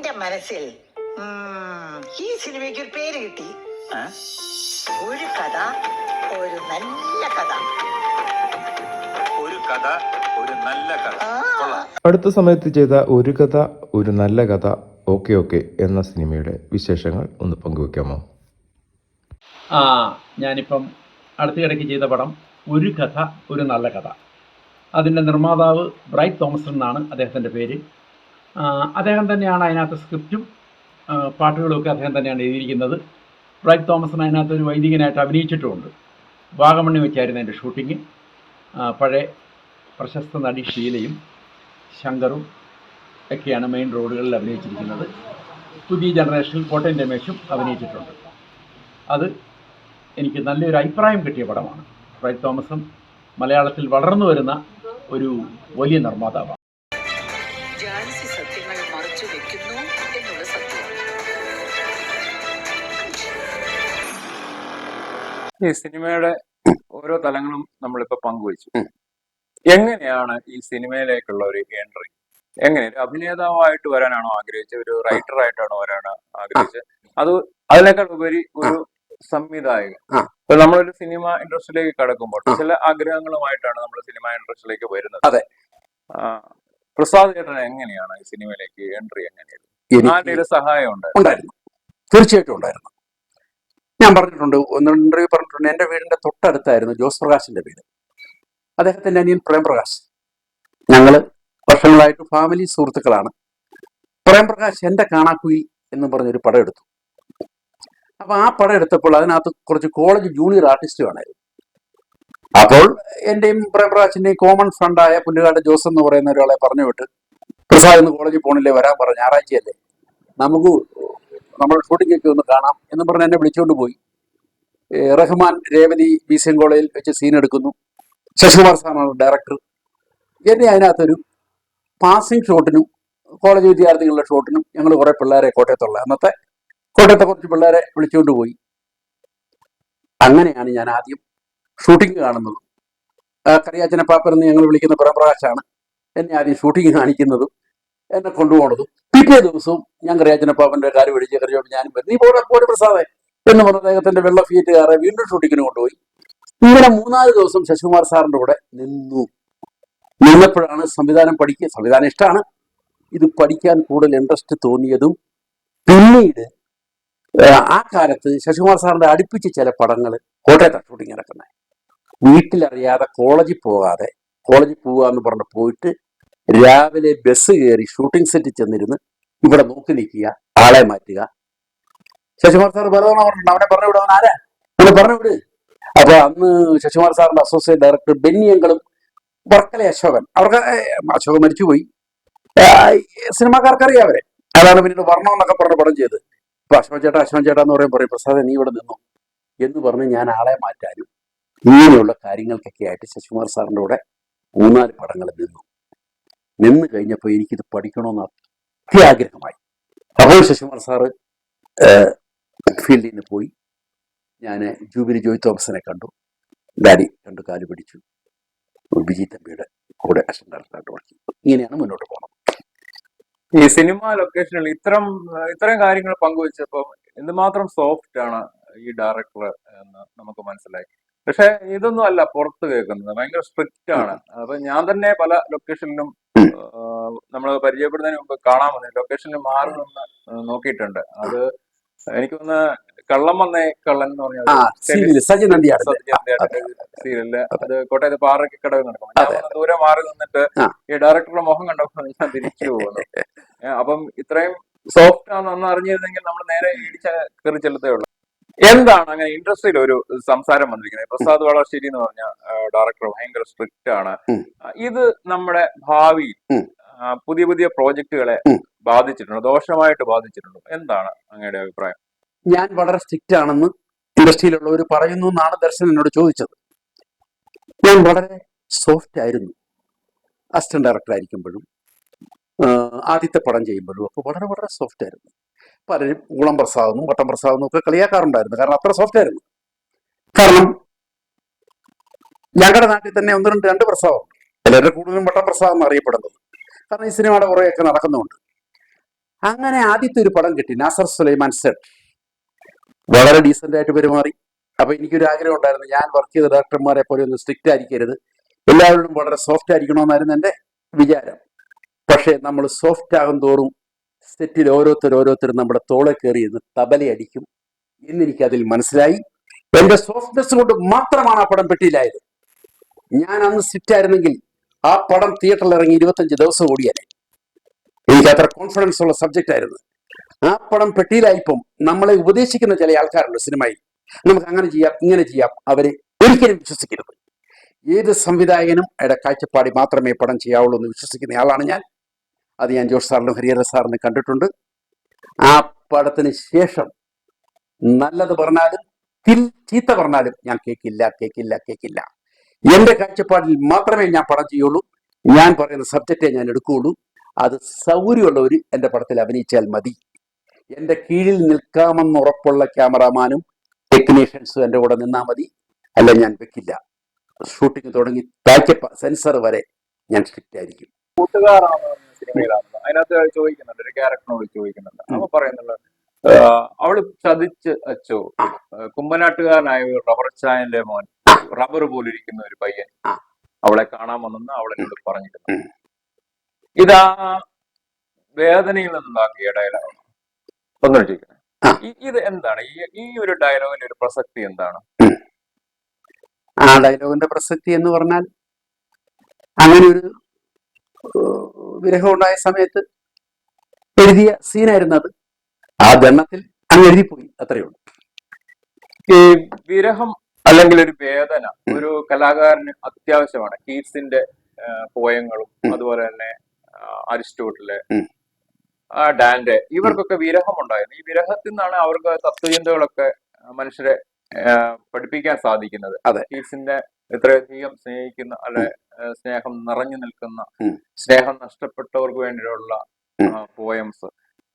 എന്റെ മനസ്സിൽ ഈ സിനിമയ്ക്ക് ഒരു പേര് കിട്ടി. ഒരു കഥ ഒരു നല്ല കഥ. ഒരു കഥ ഒരു നല്ല കഥ. അടുത്ത സമയത്ത് ചെയ്ത ഒരു കഥ ഒരു നല്ല കഥ ഓക്കെ ഓക്കെ എന്ന സിനിമയുടെ വിശേഷങ്ങൾ ഒന്ന് പങ്കുവെക്കാമോ? ആ ഞാനിപ്പം അടുത്തിടയ്ക്ക് ചെയ്ത പടം ഒരു കഥ ഒരു നല്ല കഥ. അതിന്റെ നിർമ്മാതാവ് ബ്രൈറ്റ് തോമസ് എന്നാണ് അദ്ദേഹത്തിന്റെ പേര്. അദ്ദേഹം തന്നെയാണ് അതിനകത്ത് സ്ക്രിപ്റ്റും പാട്ടുകളുമൊക്കെ അദ്ദേഹം തന്നെയാണ് എഴുതിയിരിക്കുന്നത്. ബ്രൈറ്റ് തോമസിന് അതിനകത്ത് ഒരു വൈദികനായിട്ട് അഭിനയിച്ചിട്ടുമുണ്ട്. വാഗമണ്ണി വെച്ചായിരുന്നു എന്റെ ഷൂട്ടിങ്. പഴയ പ്രശസ്ത നടി ഷീലയും ശങ്കറും ഒക്കെയാണ് മെയിൻ റോഡുകളിൽ അഭിനയിച്ചിരിക്കുന്നത്. പുതിയ ജനറേഷനിൽ കോട്ടയം രമേശും അഭിനയിച്ചിട്ടുണ്ട്. അത് എനിക്ക് നല്ലൊരു അഭിപ്രായം കിട്ടിയ പടമാണ്. ബ്രൈറ്റ് തോമസും മലയാളത്തിൽ വളർന്നു വരുന്ന ഒരു വലിയ നിർമ്മാതാവാണ്. ഈ സിനിമയുടെ ഓരോ തലങ്ങളും നമ്മളിപ്പോ പങ്കുവച്ചു. എങ്ങനെയാണ് ഈ സിനിമയിലേക്കുള്ള ഒരു എൻട്രി? എങ്ങനെ? ഒരു അഭിനേതാവായിട്ട് വരാനാണോ ആഗ്രഹിച്ചത്? ഒരു റൈറ്റർ ആയിട്ടാണോ വരാനോ ആഗ്രഹിച്ചത്? അത് അതിനേക്കാൾ ഉപരി ഒരു സംവിധായകൻ. ഇപ്പൊ നമ്മളൊരു സിനിമ ഇൻഡസ്ട്രിയിലേക്ക് കടക്കുമ്പോൾ ചില ആഗ്രഹങ്ങളുമായിട്ടാണ് നമ്മൾ സിനിമ ഇൻഡസ്ട്രിയിലേക്ക് വരുന്നത്. അതെ. പ്രസാദ് ചേട്ടൻ എങ്ങനെയാണ് ഈ സിനിമയിലേക്ക് എൻട്രി ആരുടെ സഹായം ഉണ്ട് ഉണ്ടായിരുന്നു. തീർച്ചയായിട്ടും ഉണ്ടായിരുന്നു. ഞാൻ പറഞ്ഞിട്ടുണ്ട് ഒന്ന് ഇന്റർവ്യൂ പറഞ്ഞിട്ടുണ്ട്. എന്റെ വീടിന്റെ തൊട്ടടുത്തായിരുന്നു ജോസ് പ്രകാശിന്റെ വീട്. അദ്ദേഹത്തിന്റെ അനിയൻ പ്രേംപ്രകാശ് ഞങ്ങൾ വർഷങ്ങളായിട്ട് ഫാമിലി സുഹൃത്തുക്കളാണ്. പ്രേംപ്രകാശ് എന്റെ കാണാക്കുയി എന്ന് പറഞ്ഞൊരു പടം എടുത്തു. അപ്പൊ ആ പടം എടുത്തപ്പോൾ അതിനകത്ത് കുറച്ച് കോളേജ് ജൂനിയർ ആർട്ടിസ്റ്റ് വേണമായിരുന്നു. അപ്പോൾ എന്റെയും പ്രേംപ്രകാശിന്റെയും കോമൺ ഫ്രണ്ടായ പുല്ലുകാട് ജോസ് എന്ന് പറയുന്ന ഒരാളെ പറഞ്ഞു വിട്ട് പ്രസാദ് ഇന്ന് കോളേജിൽ പോണില്ലേ? വരാൻ പറഞ്ഞു ഞായറാഴ്ചയല്ലേ? നമുക്ക് നമ്മുടെ ഷൂട്ടിംഗ് ഒക്കെ ഒന്ന് കാണാം എന്ന് പറഞ്ഞ് എന്നെ വിളിച്ചുകൊണ്ട് പോയി. Rahman Revathi B C M കോളേജിൽ വെച്ച് സീൻ എടുക്കുന്നു. ശശികുമാർ സാറാണ് ഡയറക്ടർ എന്നെ അതിനകത്തൊരു പാസിംഗ് ഷോട്ടിനും കോളേജ് വിദ്യാർത്ഥികളുടെ ഷോട്ടിനും ഞങ്ങൾ കുറെ പിള്ളേരെ കോട്ടയത്തുള്ള അന്നത്തെ കോട്ടയത്തെ കുറച്ച് പിള്ളേരെ വിളിച്ചുകൊണ്ട് പോയി. അങ്ങനെയാണ് ഞാൻ ആദ്യം ഷൂട്ടിംഗ് കാണുന്നത്. കറിയാച്ചനെ പാപ്പരെന്ന് ഞങ്ങൾ വിളിക്കുന്ന പ്രപ്രകാശാണ് എന്നെ ആദ്യം ഷൂട്ടിംഗ് കാണിക്കുന്നതും. എന്നെ കൊണ്ടുപോകണതും പിറ്റേ ദിവസവും ഞാൻ കറിയാച്ചനപ്പാപ്പന്റെ കാര്യം പിടിച്ച് കറിയോട് ഞാനും വരും നീ പോടെ പോടെ പ്രസാദേ എന്ന് പറഞ്ഞ അദ്ദേഹത്തിന്റെ വെള്ള ഫീറ്റുകാരെ വീണ്ടും ഷൂട്ടിങ്ങിന് കൊണ്ടുപോയി. ഇങ്ങനെ മൂന്നാൽ ദിവസം ശശികുമാർ സാറിന്റെ കൂടെ നിന്നു. നിന്നപ്പോഴാണ് സംവിധാനം പഠിക്കുക സംവിധാനം ഇഷ്ടമാണ്. ഇത് പഠിക്കാൻ കൂടുതൽ ഇൻട്രസ്റ്റ് തോന്നിയതും പിന്നീട് ആ കാലത്ത് ശശികുമാർ സാറിന്റെ അടുപ്പിച്ച് ചില പടങ്ങൾ കോട്ടയത്താണ് ഷൂട്ടിങ് നടക്കുന്നത്. വീട്ടിലറിയാതെ കോളേജിൽ പോകാതെ കോളേജിൽ പോവുക എന്ന് പറഞ്ഞ് പോയിട്ട് രാവിലെ ബസ് കയറി ഷൂട്ടിംഗ് സെറ്റിൽ ചെന്നിരുന്ന് ഇവിടെ നോക്കി നിൽക്കുക ആളെ മാറ്റുക. ശശികുമാർ സാർ പലതവണ പറഞ്ഞിട്ടുണ്ട്. അവനെ പറഞ്ഞു വിടും അവൻ ആരാ? അവനെ പറഞ്ഞു വിട് അപ്പൊ അന്ന് ശശികുമാർ സാറിന്റെ അസോസിയേറ്റ് ഡയറക്ടർ ബെന്നിയങ്കളും വർക്കലെ അശോകൻ. അവർക്ക് അശോകൻ മരിച്ചുപോയി. സിനിമാക്കാർക്ക് അറിയാം അവരെ. അതാണ് പിന്നീട് വർണം എന്നൊക്കെ പറഞ്ഞ പടം ചെയ്ത് ഇപ്പൊ അശോകൻ ചേട്ടാ അശോകൻ ചേട്ടാ എന്ന് പറയും പറയും പ്രസാദ് നീ ഇവിടെ നിന്നു? എന്ന് പറഞ്ഞ് ഞാൻ ആളെ മാറ്റാനും ഇങ്ങനെയുള്ള കാര്യങ്ങൾക്കൊക്കെ ആയിട്ട് ശശികുമാർ സാറിന്റെ കൂടെ മൂന്നാൽ പടങ്ങൾ നിന്നു. നിന്ന് കഴിഞ്ഞപ്പോൾ എനിക്കിത് പഠിക്കണമെന്ന് അത്യാഗ്രഹമായി. അപ്പോൾ ശശികുമാർ സാറ് ഫീൽഡിൽ നിന്ന് പോയി. ഞാൻ ജൂബിലി ജോയ് തോമസിനെ കണ്ടു. ഡാഡി കണ്ടു കാൽ പിടിച്ചു. ബിജി തമ്പിയുടെ കൂടെ അസിസ്റ്റന്റ് ചെയ്തു ഇങ്ങനെയാണ് മുന്നോട്ട് പോകുന്നത് ഈ സിനിമ ലൊക്കേഷനിൽ ഇത്തരം ഇത്തരം കാര്യങ്ങൾ പങ്കുവെച്ചപ്പോൾ എന്തുമാത്രം സോഫ്റ്റ് ആണ് ഈ ഡയറക്ടർ എന്ന് നമുക്ക് മനസ്സിലായി. പക്ഷെ ഇതൊന്നും അല്ല പുറത്ത് കേൾക്കുന്നത്. ഭയങ്കര സ്ട്രിക്റ്റ് ആണ്. അപ്പൊ ഞാൻ തന്നെ പല ലൊക്കേഷനിലും നമ്മൾ പരിചയപ്പെടുന്നതിന് മുമ്പ് കാണാൻ വന്നു ലൊക്കേഷനിൽ മാറി നിന്ന് നോക്കിയിട്ടുണ്ട്. അത് എനിക്ക് എനിക്കൊന്ന് കള്ളം വന്നേ കള്ളൻ എന്ന് പറഞ്ഞ ആ സീരിയൽ സജിൻ അത് കോട്ടയത്ത് പാറക്കടവ് നടക്കും ഞാൻ ദൂരെ മാറി നിന്നിട്ട് ഈ ഡയറക്ടറുടെ മുഖം കണ്ടപ്പോൾ ഞാൻ തിരിച്ചു പോകുന്നു. അപ്പം ഇത്രയും സോഫ്റ്റ് ആണെന്ന് അറിഞ്ഞിരുന്നെങ്കിൽ നമ്മൾ നേരെ ഇടിച്ച കയറി ചെല്ലത്തേ ഉള്ളൂ. എന്താണ് അങ്ങനെ ഇൻഡസ്ട്രിയിൽ ഒരു സംസാരം വന്നിരിക്കുന്നത്? പ്രസാദ് വളർശ്ശേരി എന്ന് പറഞ്ഞ ഡയറക്ടർ ഭയങ്കര സ്ട്രിക്റ്റ് ആണ്. ഇത് നമ്മുടെ ഭാവി പുതിയ പുതിയ പ്രോജക്റ്റുകളെ ബാധിച്ചിട്ടുണ്ട് ദോഷമായിട്ട് ബാധിച്ചിട്ടുണ്ട്. എന്താണ് അങ്ങയുടെ അഭിപ്രായം? ഞാൻ വളരെ സ്ട്രിക്റ്റ് ആണെന്ന് ഇൻഡസ്ട്രിയിലുള്ളവർ പറയുന്നു എന്നാണ് ദർശൻ എന്നോട് ചോദിച്ചത്. ഞാൻ വളരെ സോഫ്റ്റ് ആയിരുന്നു അസിസ്റ്റന്റ് ഡയറക്ടർ ആയിരിക്കുമ്പോഴും ആദ്യത്തെ പടം ചെയ്യുമ്പോഴും അപ്പൊ വളരെ വളരെ സോഫ്റ്റ് ആയിരുന്നു. പലരും ഊളം പ്രസാദെന്നും വട്ടം പ്രസാദെന്നും ഒക്കെ കളിയാക്കാറുണ്ടായിരുന്നു. കാരണം അത്ര സോഫ്റ്റ് ആയിരുന്നു. കാരണം ഞങ്ങളുടെ നാട്ടിൽ തന്നെ ഒന്ന് രണ്ട് രണ്ട് പ്രസാദം ചിലരുടെ കൂടുതലും വട്ടം പ്രസാദം അറിയപ്പെടുന്നത്. കാരണം ഈ സിനിമയുടെ കുറേയൊക്കെ നടക്കുന്നുണ്ട്. അങ്ങനെ ആദ്യത്തെ ഒരു പടം കിട്ടി നാസർ സുലൈമാൻ സെട്ട് വളരെ ഡീസന്റ് ആയിട്ട് പെരുമാറി. അപ്പൊ എനിക്കൊരു ആഗ്രഹം ഉണ്ടായിരുന്നു ഞാൻ വർക്ക് ചെയ്ത ഡയറക്ടർമാരെ പോലെ ഒന്ന് സ്ട്രിക്റ്റ് ആയിരിക്കരുത്. എല്ലാവരോടും വളരെ സോഫ്റ്റ് ആയിരിക്കണമെന്നായിരുന്നു എന്റെ വിചാരം. പക്ഷേ നമ്മൾ സോഫ്റ്റ് ആകും തോറും സെറ്റിൽ ഓരോരുത്തർ ഓരോരുത്തരും നമ്മുടെ തോളെ കയറി എന്ന് തബലയടിക്കും എന്നെനിക്ക് അതിൽ മനസ്സിലായി. എന്റെ സോഫ്റ്റ്നെസ് കൊണ്ട് മാത്രമാണ് ആ പടം പെട്ടിയിലായത്. ഞാൻ അന്ന് സിറ്റ് ആയിരുന്നെങ്കിൽ ആ പടം തിയേറ്ററിൽ ഇറങ്ങി ഇരുപത്തഞ്ച് ദിവസം ഓടിയാലേ. എനിക്ക് അത്ര കോൺഫിഡൻസ് ഉള്ള സബ്ജക്റ്റ് ആയിരുന്നു. ആ പടം പെട്ടിയിലായിപ്പം നമ്മളെ ഉപദേശിക്കുന്ന ചില ആൾക്കാരുണ്ട് സിനിമയിൽ. നമുക്ക് അങ്ങനെ ചെയ്യാം ഇങ്ങനെ ചെയ്യാം. അവരെ ഒരിക്കലും വിശ്വസിക്കരുത്. ഏത് സംവിധായകനും അയാളുടെ കാഴ്ചപ്പാടി മാത്രമേ പടം ചെയ്യാവുള്ളൂ എന്ന് വിശ്വസിക്കുന്ന ആളാണ് ഞാൻ. അത് ഞാൻ ജോഷ് സാറിനും ഹരിഹര സാറിനും കണ്ടിട്ടുണ്ട്. ആ പടത്തിന് ശേഷം നല്ലത് പറഞ്ഞാലും തിൽ ചീത്ത പറഞ്ഞാലും ഞാൻ കേൾക്കില്ല കേൾക്കില്ല കേൾക്കില്ല എന്റെ കാഴ്ചപ്പാടിൽ മാത്രമേ ഞാൻ പടം ചെയ്യുള്ളൂ. ഞാൻ പറയുന്ന സബ്ജക്റ്റേ ഞാൻ എടുക്കുകയുള്ളൂ. അത് സൗകര്യമുള്ളവർ എന്റെ പടത്തിൽ അഭിനയിച്ചാൽ മതി. എന്റെ കീഴിൽ നിൽക്കാമെന്ന് ഉറപ്പുള്ള ക്യാമറാമാനും ടെക്നീഷ്യൻസും എന്റെ കൂടെ നിന്നാൽ മതി. അല്ല ഞാൻ വെക്കില്ല. ഷൂട്ടിംഗ് തുടങ്ങി താഴ്ച സെൻസർ വരെ ഞാൻ സ്ട്രിക്റ്റ് ആയിരിക്കും കൂട്ടുകാരാണ്. സിനിമയിലാണല്ലോ. അതിനകത്ത് ചോദിക്കുന്നുണ്ട് ഒരു ക്യാരക്ടറിനോട് ചോദിക്കുന്നുണ്ട്. അപ്പൊ പറയുന്നുണ്ട് അവൾ ചതിച്ച് അച്ചോ കുമ്പനാട്ടുകാരനായ ഒരു റബ്ബർ ചായന്റെ മോൻ റബ്ബർ പോലിരിക്കുന്ന ഒരു പയ്യൻ അവളെ കാണാൻ വന്നെന്ന് അവളെന്നോട് പറഞ്ഞിരുന്നു. ഇതാ വേദനയിൽ നിന്നുണ്ടാക്കിയ ഡയലോഗാണ് ഒന്നും ചോദിക്കുന്നത് ഇത് എന്താണ്? ഈ ഒരു ഡയലോഗിന്റെ ഒരു പ്രസക്തി എന്താണ്? ആ ഡയലോഗിന്റെ പ്രസക്തി എന്ന് പറഞ്ഞാൽ അങ്ങനെ ഒരു ഏഹ്, വിരഹം ഉണ്ടായ സമയത്ത് എഴുതിയ സീനായിരുന്നു അത്. ആ ദണ്ണത്തിൽ അങ്ങ് എഴുതിപ്പോയി അത്രയേ ഉള്ളൂ. ഈ വിരഹം അല്ലെങ്കിൽ ഒരു വേദന ഒരു കലാകാരന് അത്യാവശ്യമാണ്. കീറ്റ്സിന്റെ പോയങ്ങളും അതുപോലെ തന്നെ അരിസ്റ്റോട്ടിൽ ഡാന്റെ ഇവർക്കൊക്കെ വിരഹം ഉണ്ടായിരുന്നു ഈ വിരഹത്തിൽ നിന്നാണ് അവർക്ക് തത്വചിന്തകളൊക്കെ മനുഷ്യരെ പഠിപ്പിക്കാൻ സാധിക്കുന്നത്. അതെ. കീറ്റ്സിന്റെ എത്രയധികം സ്നേഹിക്കുന്ന അല്ലെ സ്നേഹം നിറഞ്ഞു നിൽക്കുന്ന. സ്നേഹം നഷ്ടപ്പെട്ടവർക്ക് വേണ്ടിയുള്ള ഉം. പോയംസ്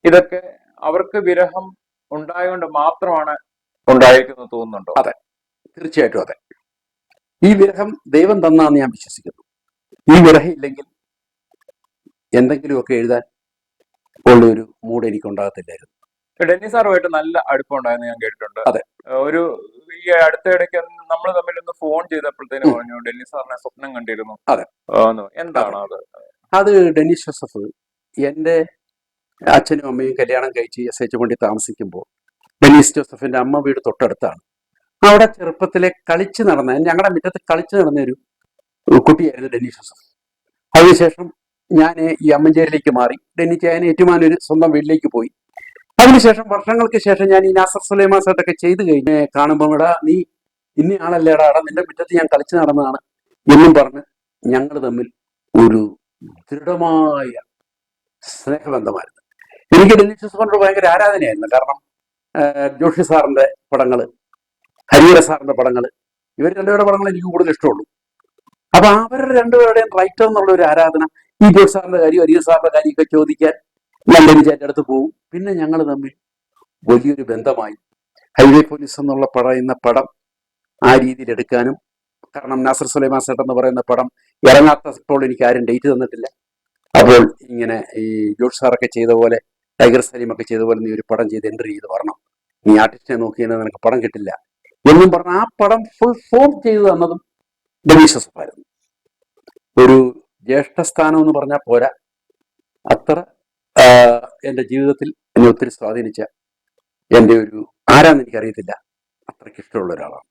ഇതൊക്കെ അവർക്ക് വിരഹം ഉണ്ടായതുകൊണ്ട് മാത്രമാണ് ഉണ്ടായിരിക്കുന്നത് തോന്നുന്നുണ്ടോ? അതെ. തീർച്ചയായിട്ടും അതെ. ഈ വിരഹം ദൈവം തന്നാന്ന് ഞാൻ വിശ്വസിക്കുന്നു. ഈ വിരഹം ഇല്ലെങ്കിൽ എന്തെങ്കിലുമൊക്കെ എഴുതാൻ ഉള്ള ഒരു മൂഡ് എനിക്ക് ഉണ്ടാകത്തില്ലായിരുന്നു ഡെന്നി സാറുമായിട്ട് നല്ല അടുപ്പമുണ്ടായെന്ന് ഞാൻ കേട്ടിട്ടുണ്ട്. അതെ. ഒരു ഈ അടുത്തിടയ്ക്ക് നമ്മൾ തമ്മിൽ ഒന്ന് ഫോൺ ചെയ്തപ്പോഴത്തേനും പറഞ്ഞു ഡെന്നി സാറിനെ സ്വപ്നം കണ്ടിരുന്നു. അതെ. എന്താണ് അത്? അത് ഡെന്നിസ് ജോസഫ് എന്റെ അച്ഛനും അമ്മയും കല്യാണം കഴിച്ച് എസ് എച്ച് വണ്ടി താമസിക്കുമ്പോൾ ഡെന്നിസ് ജോസഫിന്റെ അമ്മ വീട് തൊട്ടടുത്താണ്. അവിടെ ചെറുപ്പത്തിലെ കളിച്ച് നടന്ന ഞങ്ങളുടെ മുറ്റത്ത് കളിച്ച് നടന്ന ഒരു കുട്ടിയായിരുന്നു ഡെന്നിസ് ജോസഫ്. അതിനുശേഷം ഞാൻ ഈ അമ്മഞ്ചേരിയിലേക്ക് മാറി. ഡെന്നി ചായൻ ഏറ്റുമാനൊരു സ്വന്തം വീട്ടിലേക്ക് പോയി. അതിനുശേഷം വർഷങ്ങൾക്ക് ശേഷം ഞാൻ ഈ നാസർ സുലൈമാൻ സെട്ടൊക്കെ ചെയ്തു കഴിഞ്ഞ് കാണുമ്പോൾ എടാ നീ ഇന്ന ആളല്ലേടാ എടാ നിന്റെ മുറ്റത്ത് ഞാൻ കളിച്ചു നടന്നതാണ് എന്നും പറഞ്ഞ് ഞങ്ങൾ തമ്മിൽ ഒരു ദൃഢമായ സ്നേഹബന്ധമായിരുന്നു. എനിക്ക് ഡെന്നിസ് ജോസഫിനോട് ഭയങ്കര ആരാധനയായിരുന്നു. കാരണം ജോഷി സാറിന്റെ പടങ്ങൾ ഹരിഹര സാറിന്റെ പടങ്ങൾ ഇവർ രണ്ടുപേരുടെ പടങ്ങൾ എനിക്ക് കൂടുതൽ ഇഷ്ടമുള്ളൂ. അപ്പൊ അവരുടെ രണ്ടുപേരുടെയും റൈറ്റർ എന്നുള്ള ഒരു ആരാധന ഈ ജോഷി സാറിന്റെ കാര്യം ഹരിഹര സാറിന്റെ കാര്യമൊക്കെ ചോദിക്കാൻ ഞാൻ എന്റെ അടുത്ത് പോകും പിന്നെ ഞങ്ങൾ തമ്മിൽ വലിയൊരു ബന്ധമായി. ഹൈവേ പോലീസ് എന്നുള്ള പറയുന്ന പടം ആ രീതിയിൽ എടുക്കാനും കാരണം നാസർ സുലൈമാൻ സേട്ട് എന്ന് പറയുന്ന പടം ഇറങ്ങാത്തപ്പോൾ എനിക്ക് ആരും ഡേറ്റ് തന്നിട്ടില്ല. അപ്പോൾ ഇങ്ങനെ ഈ ജോഷ് സാറൊക്കെ ചെയ്ത പോലെ ടൈഗർ സലീം ഒക്കെ ചെയ്ത പോലെ നീ ഒരു പടം ചെയ്ത് എൻട്രി ചെയ്ത് വരണം. നീ ആർട്ടിസ്റ്റിനെ നോക്കിയാൽ നിനക്ക് പടം കിട്ടില്ല. എന്നും പറഞ്ഞ ആ പടം ഫുൾ ഫോം ചെയ്തു തന്നതും ഡെനീസ് ആയിരുന്നു ഒരു ജ്യേഷ്ഠസ്ഥാനം എന്ന് പറഞ്ഞാൽ പോരാ. അത്ര എന്റെ ജീവിതത്തിൽ എന്നെ ഒത്തിരി സ്വാധീനിച്ച എന്റെ ഒരു ആരാന്ന് എനിക്കറിയത്തില്ല. അത്രയ്ക്ക് ഇഷ്ടമുള്ള ഒരാളാണ്.